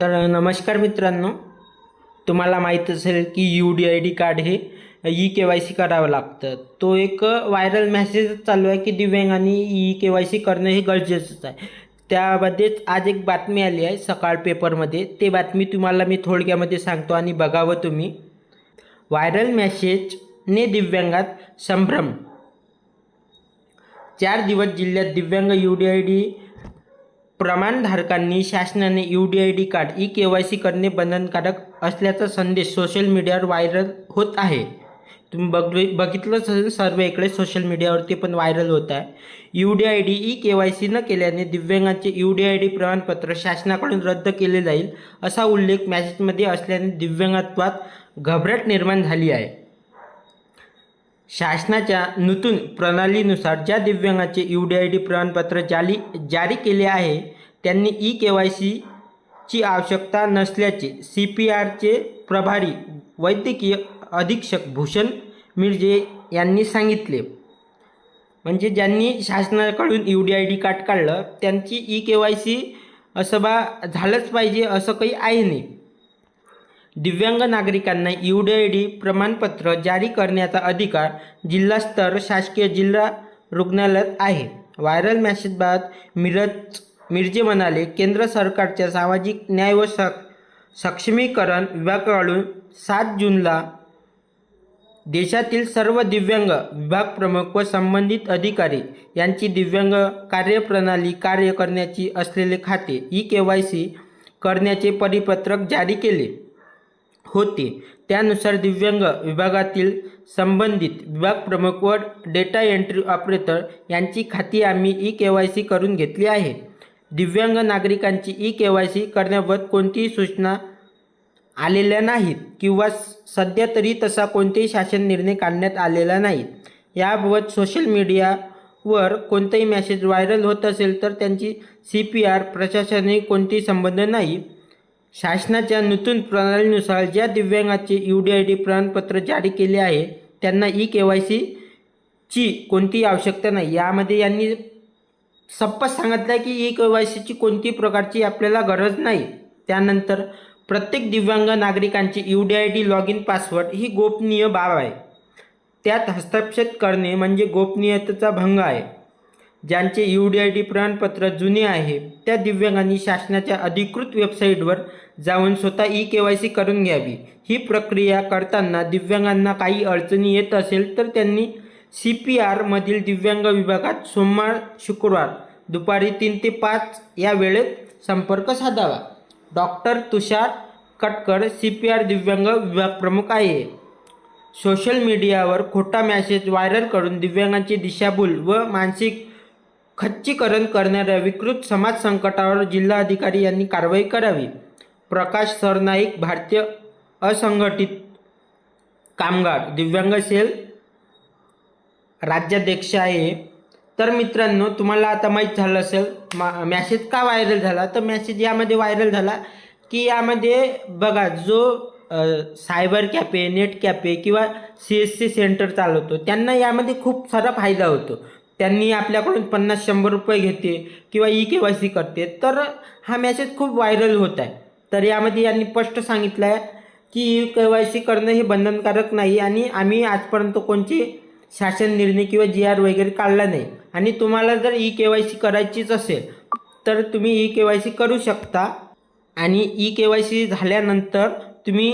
तर नमस्कार मित्रांनो तुम्हाला माहीत असेल की U D I D card हे ई के वाय सी करावं लागतं. तो एक व्हायरल मॅसेज चालू आहे की दिव्यांगांनी ई के वाय सी करणं हे गरजेचंच आहे. त्यामध्येच आज एक बातमी आली आहे सकाळ पेपरमध्ये ते बातमी तुम्हाला मी थोडक्यामध्ये सांगतो आणि बघावं तुम्ही. व्हायरल मेसेजने दिव्यांगात संभ्रम. चार दिवस जिल्ह्यात दिव्यांग यू डी आय डी प्रमाणधारकांनी शासनाने U D I D card E K Y C करणे बंधनकारक असल्याचा संदेश सोशल मीडियावर व्हायरल होत आहे. तुम्ही बघ बघितलंच असेल सर्व इकडे सोशल मीडियावरती पण व्हायरल होत आहे. U D I D E K Y C न केल्याने दिव्यांगांचे यू डी आय डी प्रमाणपत्र शासनाकडून रद्द केले जाईल असा उल्लेख मॅसेजमध्ये असल्याने दिव्यांगत्वात घबराट निर्माण झाली आहे. शासनाच्या नूतन प्रणालीनुसार ज्या दिव्यांगाचे यू डी आय डी प्रमाणपत्र जाली जारी केले आहे त्यांनी ई के वाय सीची आवश्यकता नसल्याचे सी पी आरचे प्रभारी वैद्यकीय अधीक्षक भूषण मिर्जे यांनी सांगितले. म्हणजे ज्यांनी शासनाकडून U D I D card काढलं त्यांची ई के वाय सी असं बा झालंच पाहिजे असं काही आहे नाही. दिव्यांग नागरिकांना यू डी आय डी प्रमाणपत्र जारी करण्याचा अधिकार जिल्हास्तर शासकीय जिल्हा रुग्णालयात आहे. व्हायरल मेसेजबाद मिरज मिरजे म्हणाले केंद्र सरकारच्या सामाजिक न्याय व सक सक्षमीकरण विभागाकडून सात जूनला देशातील सर्व दिव्यांग विभाग प्रमुख व संबंधित अधिकारी यांची दिव्यांग कार्यप्रणाली कार्य करण्याची असलेले खाते ई के वाय सी करण्याचे परिपत्रक जारी केले. होते. त्यानुसार दिव्यांग विभागातील संबंधित विभाग प्रमुख व डेटा एंट्री ऑपरेटर यांची खाती आम्ही ई के वाय सी करून घेतली आहे. दिव्यांग नागरिकांची ई के वाय सी करण्याबाबत कोणतीही सूचना आलेल्या नाहीत किंवा सध्या तरी तसा कोणतेही शासन निर्णय काढण्यात आलेला नाही. याबाबत सोशल मीडियावर कोणताही मेसेज व्हायरल होत असेल तर त्यांची सी पी आर प्रशासनही कोणतेही संबंध नाही. शासनाच्या नूतन प्रणालीनुसार ज्या दिव्यांगाचे यू डी आय डी प्रमाणपत्र जारी केले आहे त्यांना ई के वाय सीची कोणतीही आवश्यकता नाही. यामध्ये यांनी सप्पा सांगितलं आहे की ई के वाय सीची कोणतीही प्रकारची आपल्याला गरज नाही. त्यानंतर प्रत्येक दिव्यांग नागरिकांची U D I D log in password ही गोपनीय बाब आहे. त्यात हस्तक्षेप करणे म्हणजे गोपनीयतेचा भंग आहे. ज्यांचे यू डी आय डी प्रमाणपत्र जुने आहे त्या दिव्यांगांनी शासनाच्या अधिकृत वेबसाईटवर जाऊन स्वतः ई के वाय सी करून घ्यावी. ही प्रक्रिया करताना दिव्यांगांना काही अडचणी येत असेल तर त्यांनी सी पी आरमधील दिव्यांग विभागात सोमवार शुक्रवार दुपारी तीन ते पाच या वेळेत संपर्क साधावा. डॉक्टर तुषार कटकर सी पी आर दिव्यांग विभाग प्रमुख आहे. सोशल मीडियावर खोटा मॅसेज व्हायरल करून दिव्यांगांची दिशाभूल व मानसिक खच्चीकरण करणाऱ्या विकृत समाज संकटावर जिल्हाधिकारी यांनी कारवाई करावी. प्रकाश सरनाईक भारतीय असंघटित कामगार दिव्यांग सेल राज्याध्यक्ष आहे. तर मित्रांनो तुम्हाला आता माहीत झालं असेल मा मॅसेज का व्हायरल झाला? तर मॅसेज यामध्ये व्हायरल झाला की यामध्ये बघा जो सायबर कॅफे नेट कॅफे किंवा सी एस सी सेंटर चालवतो त्यांना यामध्ये खूप सारा फायदा होतो. त्यांनी आपल्याकडून पन्नास शंभर रुपये घेते किंवा ई के वाय सी करते. तर हा मेसेज खूप व्हायरल होत आहे. तर यामध्ये यांनी स्पष्ट सांगितलं आहे की ई के वाय सी करणं हे बंधनकारक नाही आणि आम्ही आजपर्यंत कोणते शासन निर्णय किंवा जी आर वगैरे काढला नाही. आणि तुम्हाला जर ई के वाय सी करायचीच असेल तर तुम्ही ई के वाय सी करू शकता. आणि ई के वाय सी झाल्यानंतर तुम्ही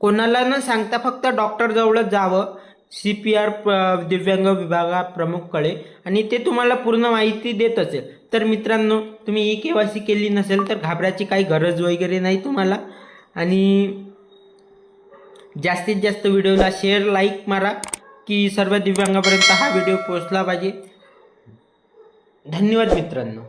कोणाला न सांगता फक्त डॉक्टरजवळच जावं. सी पी आर दिव्यांग विभागाप्रमुखकडे आणि ते तुम्हाला पूर्ण माहिती देत असेल. तर मित्रांनो तुम्ही ई के वाय सी केली नसेल तर घाबरायची काही गरज वगैरे नाही तुम्हाला. आणि जास्तीत जास्त व्हिडिओला शेअर लाईक मारा की सर्व दिव्यांगापर्यंत हा व्हिडिओ पोचला पाहिजे. धन्यवाद मित्रांनो.